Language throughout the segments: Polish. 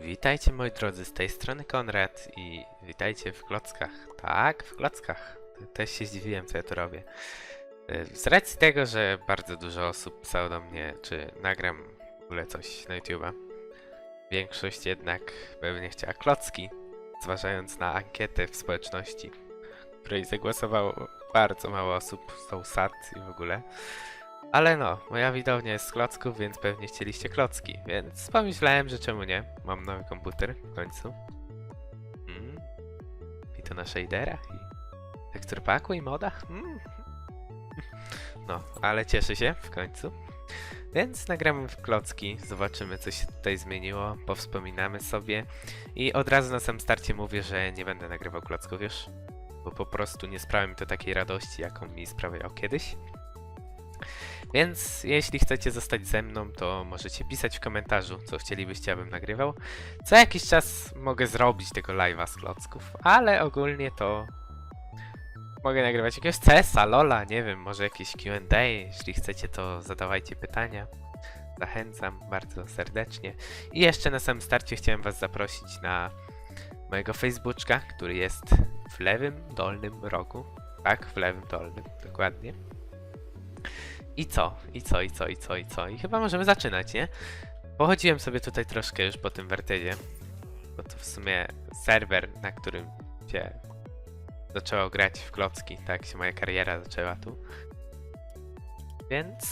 Witajcie moi drodzy, z tej strony Konrad i witajcie w klockach. Tak, w klockach. Też się zdziwiłem, co ja tu robię. Y, Z racji tego, że bardzo dużo osób pisało do mnie, czy nagram w ogóle coś na YouTube'a, większość jednak pewnie chciała klocki, zważając na ankietę w społeczności, której zagłosowało bardzo mało osób, są sad i w ogóle. Ale no, moja widownia jest z klocków, więc pewnie chcieliście klocki, więc pomyślałem, że czemu nie? Mam nowy komputer w końcu. Mm. I to na shaderach i tekstur paku i modach. Mm. No, ale cieszę się w końcu. Więc nagramy w klocki, zobaczymy co się tutaj zmieniło, powspominamy sobie i od razu na samym starcie mówię, że nie będę nagrywał klocków już, bo po prostu nie sprawia mi to takiej radości, jaką mi sprawiało kiedyś. Więc jeśli chcecie zostać ze mną, to możecie pisać w komentarzu, co chcielibyście, abym nagrywał. Co jakiś czas mogę zrobić tego live'a z klocków, ale ogólnie to mogę nagrywać jakiegoś CS-a, LOLa, nie wiem, może jakieś Q&A. Jeśli chcecie, to zadawajcie pytania. Zachęcam bardzo serdecznie. I jeszcze na samym starcie chciałem was zaprosić na mojego Facebooka, który jest w lewym dolnym rogu. Tak, w lewym dolnym, dokładnie. I co? I co? I co? I co? I co? I chyba możemy zaczynać, nie? Pochodziłem sobie tutaj troszkę już po tym wertedzie, bo to w sumie serwer, na którym się zaczęło grać w klocki, tak się moja kariera zaczęła tu. Więc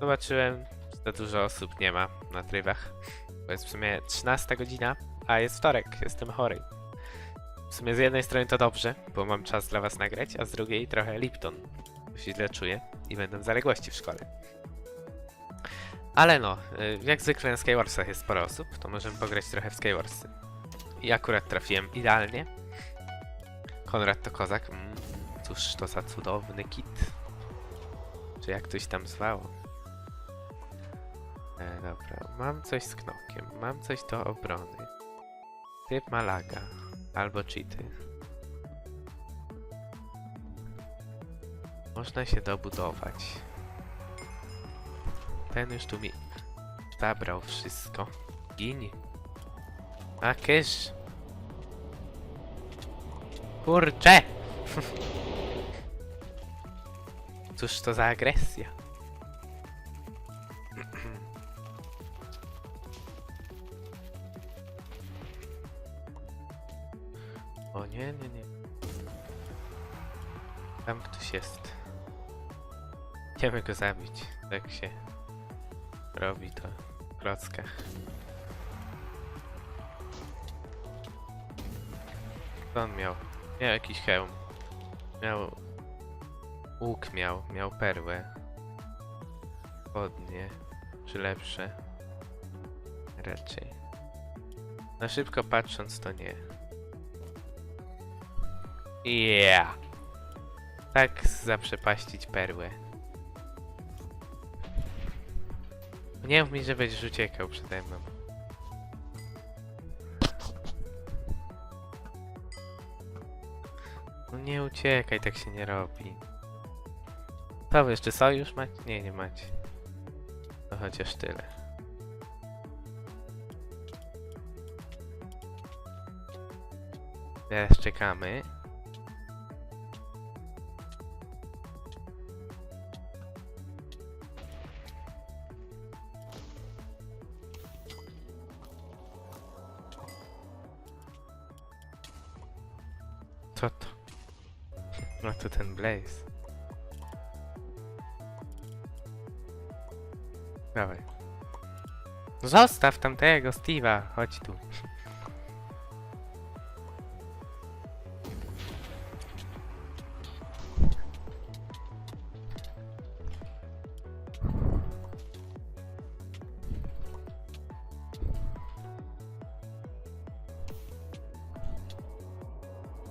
zobaczyłem, że za dużo osób nie ma na trybach, bo jest w sumie 13 godzina, a jest wtorek, jestem chory. W sumie z jednej strony to dobrze, bo mam czas dla was nagrać, a z drugiej trochę Lipton, bo się źle czuję i będą zaległości w szkole. Ale no, y, jak zwykle na Skywarsach jest sporo osób, to możemy pograć trochę w Skywarsy. I akurat trafiłem idealnie. Konrad to kozak. Mm, cóż to za cudowny kit. Czy jak ktoś tam zwało. E, dobra, mam coś z knokiem, mam coś do obrony. Typ ma laga, albo cheaty. Można się dobudować. Ten już tu mi zabrał wszystko. Gini. A kysz. Kurcze! Cóż to za agresja? Chcemy go zabić. Tak się robi to w. Co on miał? Miał jakiś hełm. Miał... Łuk miał, miał perłę. Spodnie. Czy lepsze? Raczej. Na szybko patrząc to nie. Yeah! Tak zaprzepaścić perłę. Nie mów mi, że będziesz uciekał przede mną. No nie uciekaj, tak się nie robi. To wy jeszcze sojusz macie? Nie, nie macie. No chociaż tyle. Teraz czekamy. Blaze. Dawaj. No Zostaw tamtego Steve'a, chodź tu.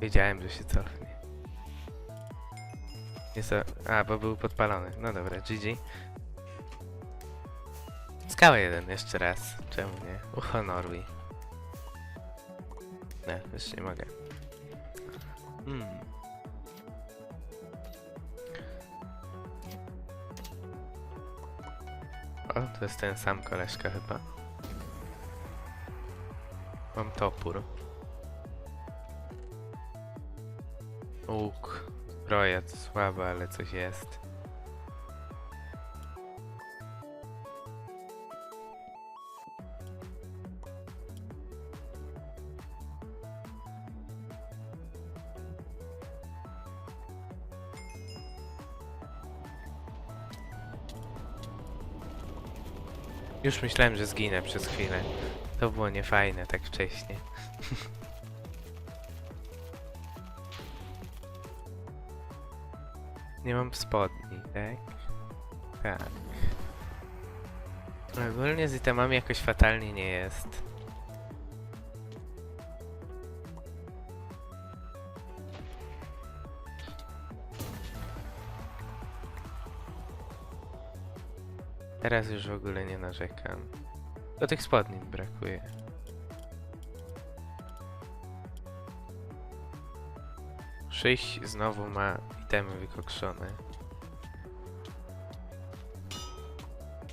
Wiedziałem, że się cofnie. Nie so... A, bo był podpalony. No dobra, GG. Skała jeden, jeszcze raz. Czemu nie? Uhonoruj. Nie, już nie mogę. Hmm. O, to jest ten sam koleżka chyba. Mam topór. Łuk. Zbroja to słaba, ale coś jest. Już myślałem, że zginę przez chwilę. To było niefajne tak wcześnie. Nie mam spodni, tak? Tak. Ogólnie z itemami jakoś fatalnie nie jest. Teraz już w ogóle nie narzekam. Do tych spodni brakuje. Szyś znowu ma itemy wykokszone.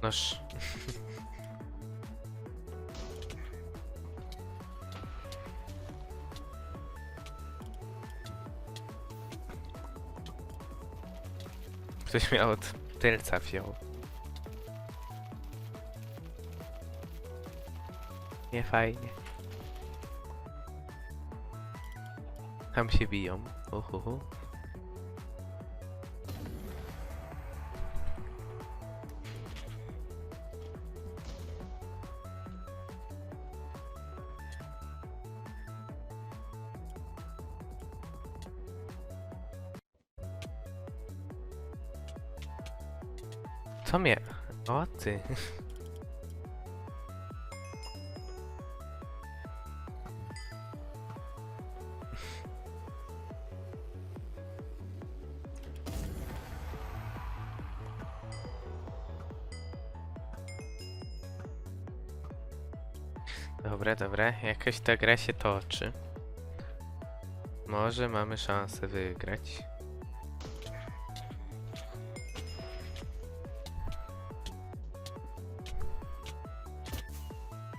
Noż. Ktoś miał od tylca wziął. Nie fajnie. Tam się biją. Uhuhu. Co mnie? O ty. Dobra, dobra, jakoś ta gra się toczy. Może mamy szansę wygrać.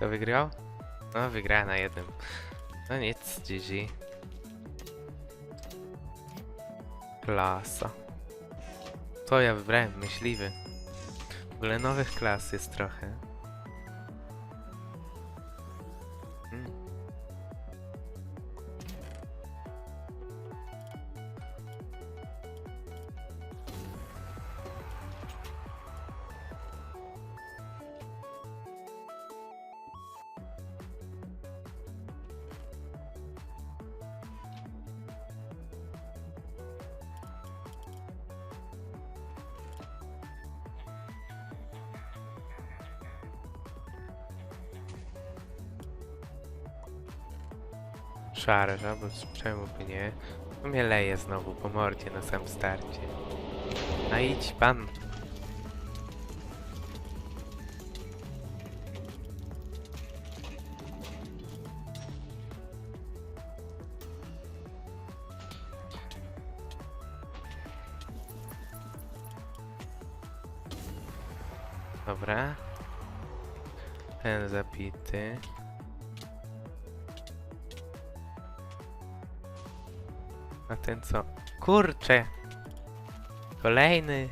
Kto wygrał? No, wygrała na jednym. No nic, GG. Klasa. Co ja wybrałem? Myśliwy. W ogóle nowych klas jest trochę. Szarża, bo z- czemu by nie? No mnie leje znowu po mordzie na sam starcie. A idź pan. Dobra. Ten zabity. Ten co? Kurcze! Kolejny!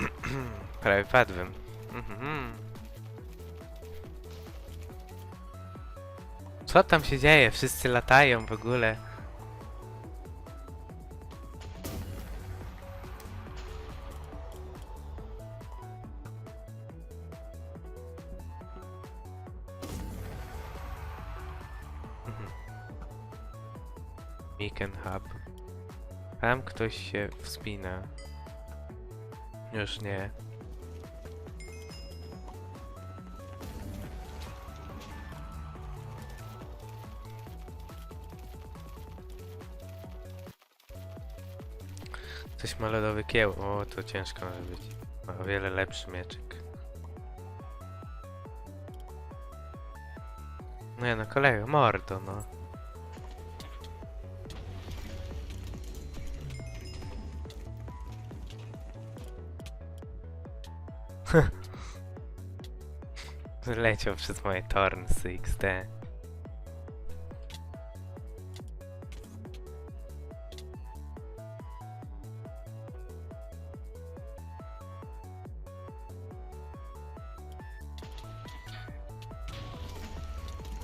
Prawie padłem. Mhm. Co tam się dzieje? Wszyscy latają w ogóle. Tam ktoś się wspina. Już nie. Coś ma lodowy kieł. O, to ciężko może być. Ma o wiele lepszy mieczek. No ja no kolego, mordo no. Leciał przez moje tornsy XD.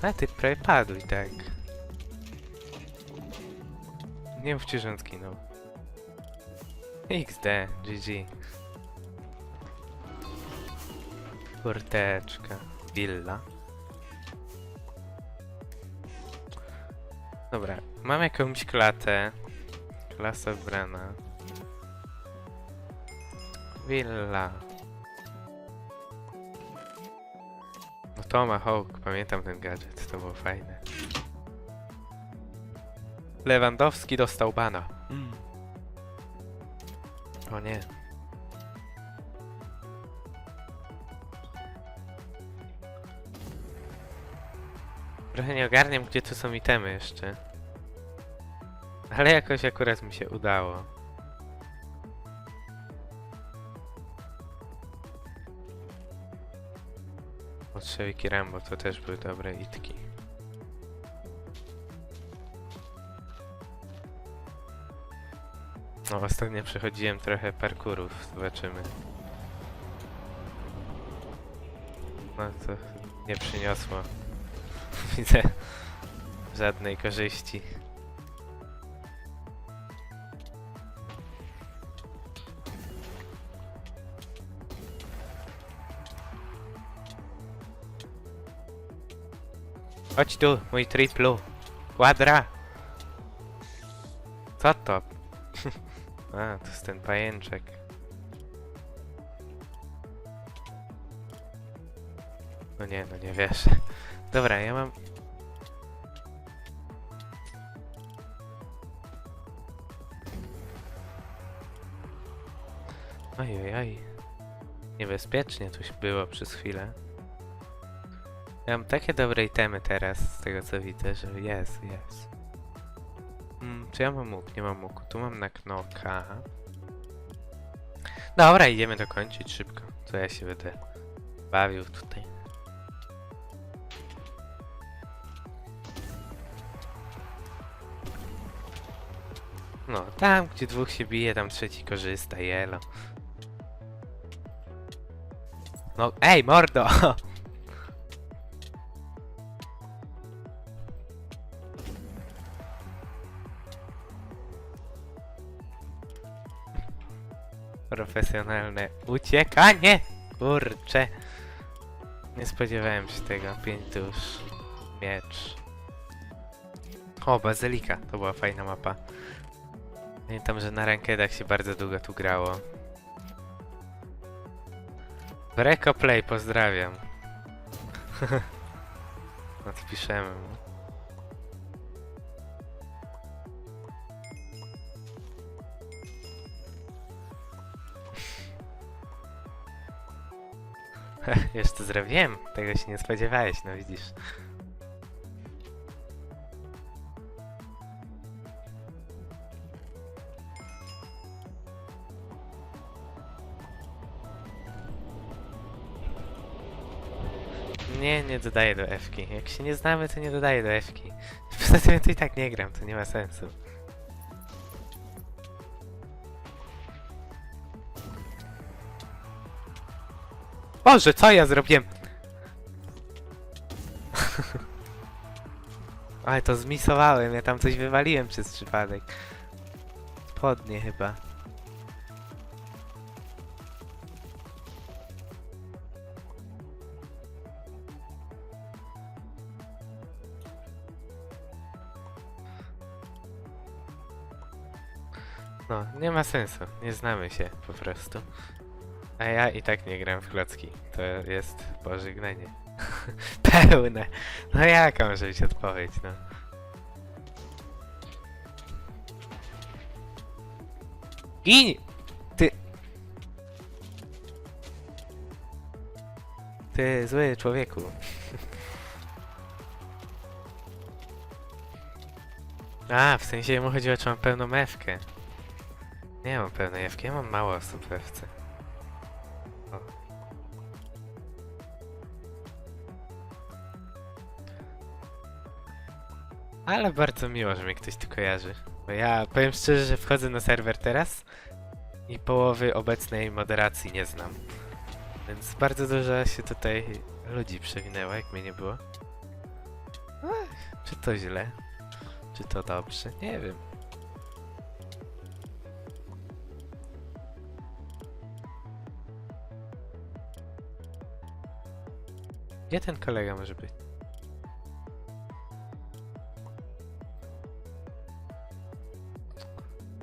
A ty prawie padł tak. Nie mów ci, że on. XD, GG. Kurteczka. Willa. Dobra, mam jakąś klatę. Klasa brana. Villa. No Tomahawk, pamiętam ten gadżet, to było fajne. Lewandowski dostał bana. Mm. O nie. Trochę nie ogarniam, gdzie tu są itemy jeszcze. Ale jakoś akurat mi się udało. Otrzewiki Rambo to też były dobre itki. No, ostatnio przechodziłem trochę parkurów, zobaczymy. No to nie przyniosło. Widzę żadnej korzyści. Chodź tu, mój triplu. Quadra. Co to? A, to jest ten pajęczek. No nie, no nie wiesz. Dobra, ja mam... Ojej, oj. Niebezpiecznie tu się było przez chwilę. Ja mam takie dobre itemy teraz, z tego co widzę, że jest, jest. Mm, czy ja mam łuk? Nie mam łuku. Tu mam na knoka. Dobra, idziemy dokończyć szybko. Co ja się będę bawił tutaj. No, tam gdzie dwóch się bije, tam trzeci korzysta, jelo. No, ej, mordo! Profesjonalne uciekanie! Kurcze! Nie spodziewałem się tego. Pięć dusz. Miecz. O, Bazylika. To była fajna mapa. Pamiętam, że na rankedach się bardzo długo tu grało. Breko Play, pozdrawiam. Odpiszemy mu. Już to zrobiłem. Tego się nie spodziewałeś, no widzisz. Nie, dodaję do F-ki. Jak się nie znamy, to nie dodaję do F-ki. Poza tym ja to i tak nie gram, to nie ma sensu. Boże, co ja zrobiłem? Ale to zmisowałem, ja tam coś wywaliłem przez przypadek. Spodnie chyba. Nie ma sensu, nie znamy się po prostu. A ja i tak nie gram w klocki. To jest pożegnanie. Pełne. No jaka może być odpowiedź, no. Gin! Ty... Ty zły człowieku. A, w sensie jemu chodziło, czy mam pełną mewkę. Nie mam pełnej jawki, ja mam mało superwcy. Ale bardzo miło, że mnie ktoś tu kojarzy. Bo ja powiem szczerze, że wchodzę na serwer teraz i połowy obecnej moderacji nie znam. Więc bardzo dużo się tutaj ludzi przewinęło, jak mnie nie było. Ech, czy to źle? Czy to dobrze? Nie wiem. Gdzie ten kolega może być?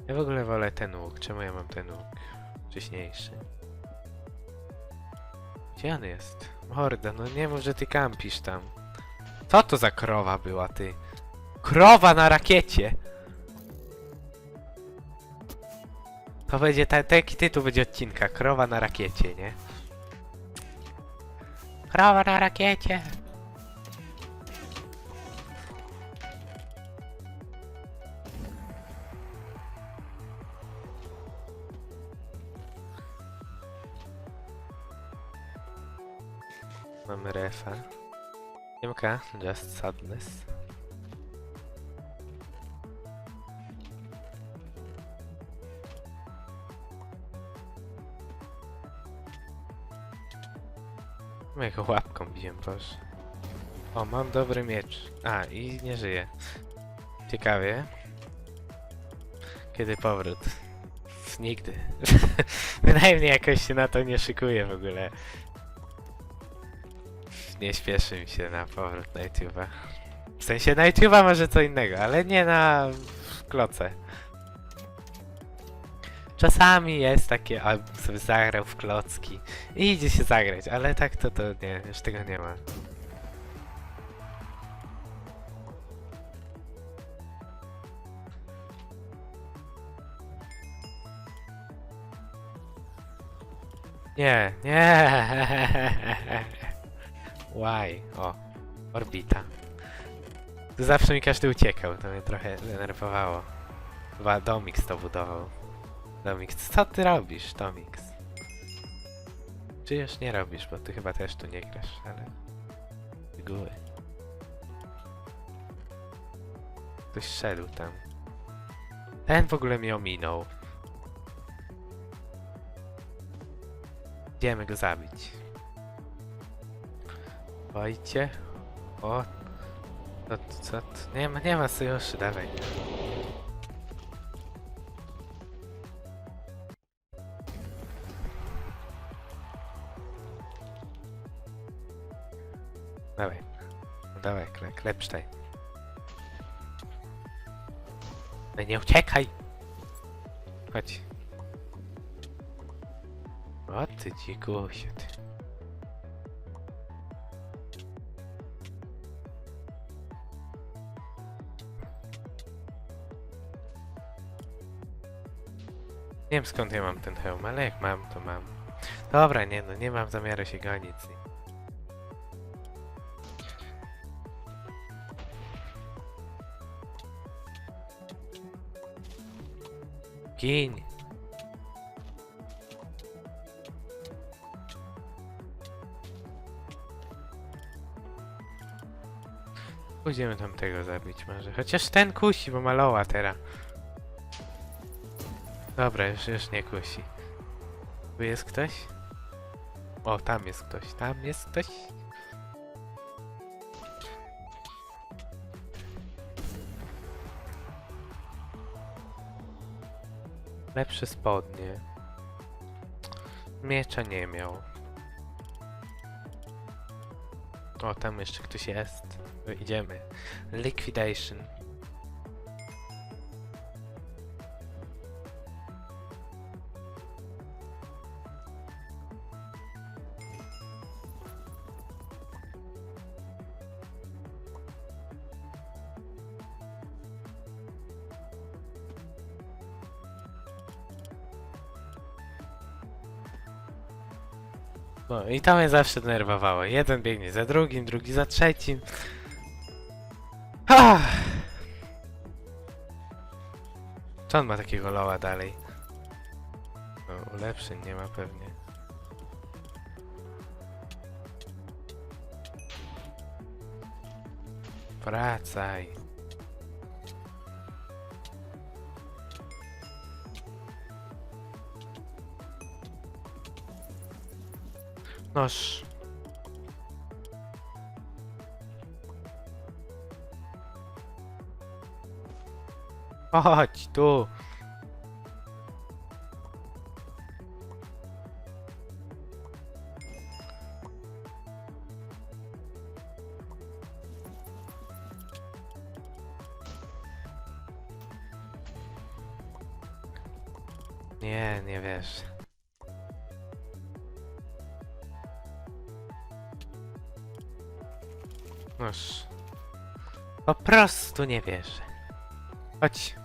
Ja w ogóle wolę ten łuk. Czemu ja mam ten łuk? Wcześniejszy. Gdzie on jest? Morda, no nie mów, że ty kampisz tam. Co to za krowa była, ty? Krowa na rakiecie! To będzie, ta, taki tytuł będzie odcinka. Krowa na rakiecie, nie? Krowa na rakiecie! Mamy refa. Niemka, just sadness. Mojego łapką biłem, boże. O, mam dobry miecz. A, i nie żyje. Ciekawie. Kiedy powrót? Nigdy. Bynajmniej jakoś się na to nie szykuję w ogóle. Nie śpieszy mi się na powrót na YouTube'a. W sensie na YouTube'a może co innego, ale nie na kloce. Czasami jest takie, a sobie zagrał w klocki i idzie się zagrać, ale tak to to nie, już tego nie ma. Nie, nie. Why? O, orbita. Tu zawsze mi każdy uciekał, to mnie trochę denerwowało. Chyba Domix to budował. Domix, co ty robisz, Domix? Czy już nie robisz, bo ty chyba też tu nie grasz, ale... Góry. Ktoś szedł tam. Ten w ogóle mnie ominął. Idziemy go zabić. Wojcie. O. Co, co, co? Nie ma, nie ma sojuszy. Dawaj. Dawaj, kle, klepsztaj. No nie uciekaj! Chodź. O ty dzikusie, ty. Nie wiem skąd ja mam ten hełm, ale jak mam, to mam. Dobra, nie no, nie mam zamiaru się gonić. Gin. Pójdziemy tam tego zabić może. Chociaż ten kusi, bo maloła teraz. Dobra, już, już nie kusi. Tu jest ktoś? O, tam jest ktoś. Tam jest ktoś? Lepsze spodnie. Miecza nie miał. O, tam jeszcze ktoś jest. Idziemy. Liquidation. I to mnie zawsze denerwowało. Jeden biegnie za drugim, drugi za trzecim. Ah! Co on ma takiego loła dalej? No, ulepszeń nie ma pewnie. Wracaj. Noż. Chodź tu. Nie, Noż. Po prostu nie wierzę. Chodź.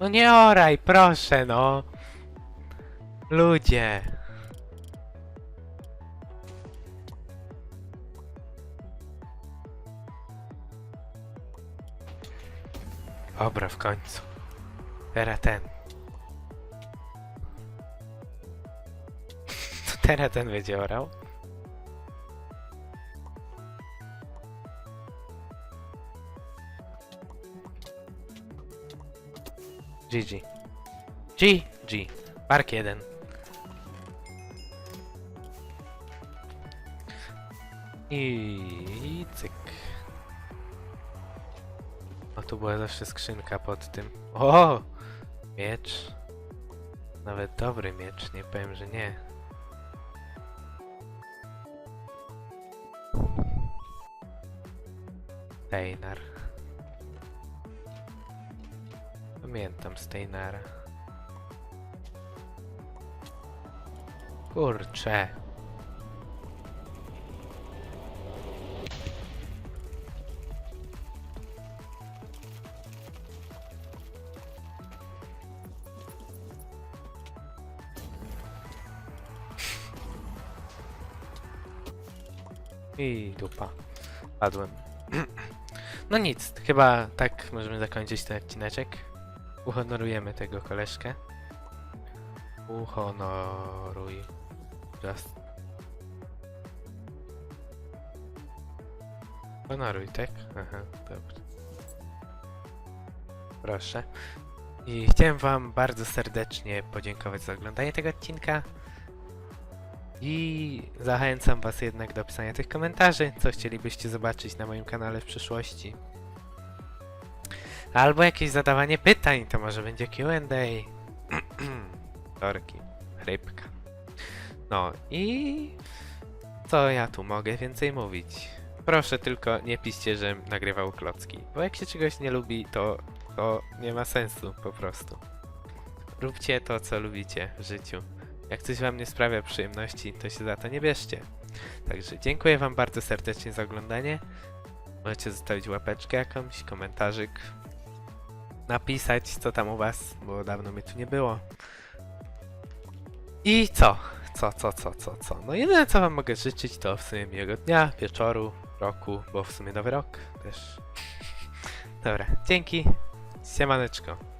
No nie oraj, proszę, no. Ludzie. Dobra, w końcu. Teraz ten. To teraz ten będzie orał. GG. GG. Park 1. I cyk. O, tu była zawsze skrzynka pod tym. O! Miecz. Nawet dobry miecz, nie powiem, że nie. Steinar. Pamiętam Steinara. Kurcze. I dupa. Padłem. No nic, chyba tak możemy zakończyć ten odcineczek. Uhonorujemy tego koleżkę. Uhonoruj. Just. Honoruj, tak? Aha, dobrze. Proszę. I chciałem wam bardzo serdecznie podziękować za oglądanie tego odcinka. I zachęcam was jednak do pisania tych komentarzy, co chcielibyście zobaczyć na moim kanale w przyszłości. Albo jakieś zadawanie pytań, to może będzie Q&A. Torki, rybka. No i co ja tu mogę więcej mówić? Proszę tylko nie piszcie, że nagrywał klocki, bo jak się czegoś nie lubi, to, to nie ma sensu po prostu. Róbcie to, co lubicie w życiu. Jak coś wam nie sprawia przyjemności, to się za to nie bierzcie. Także dziękuję wam bardzo serdecznie za oglądanie. Możecie zostawić łapeczkę jakąś, komentarzyk, napisać co tam u was, bo dawno mnie tu nie było. I co? Co, co, co, co, co? No jedyne co wam mogę życzyć to w sumie miłego dnia, wieczoru, roku, bo w sumie nowy rok też. Dobra, dzięki. Siemaneczko.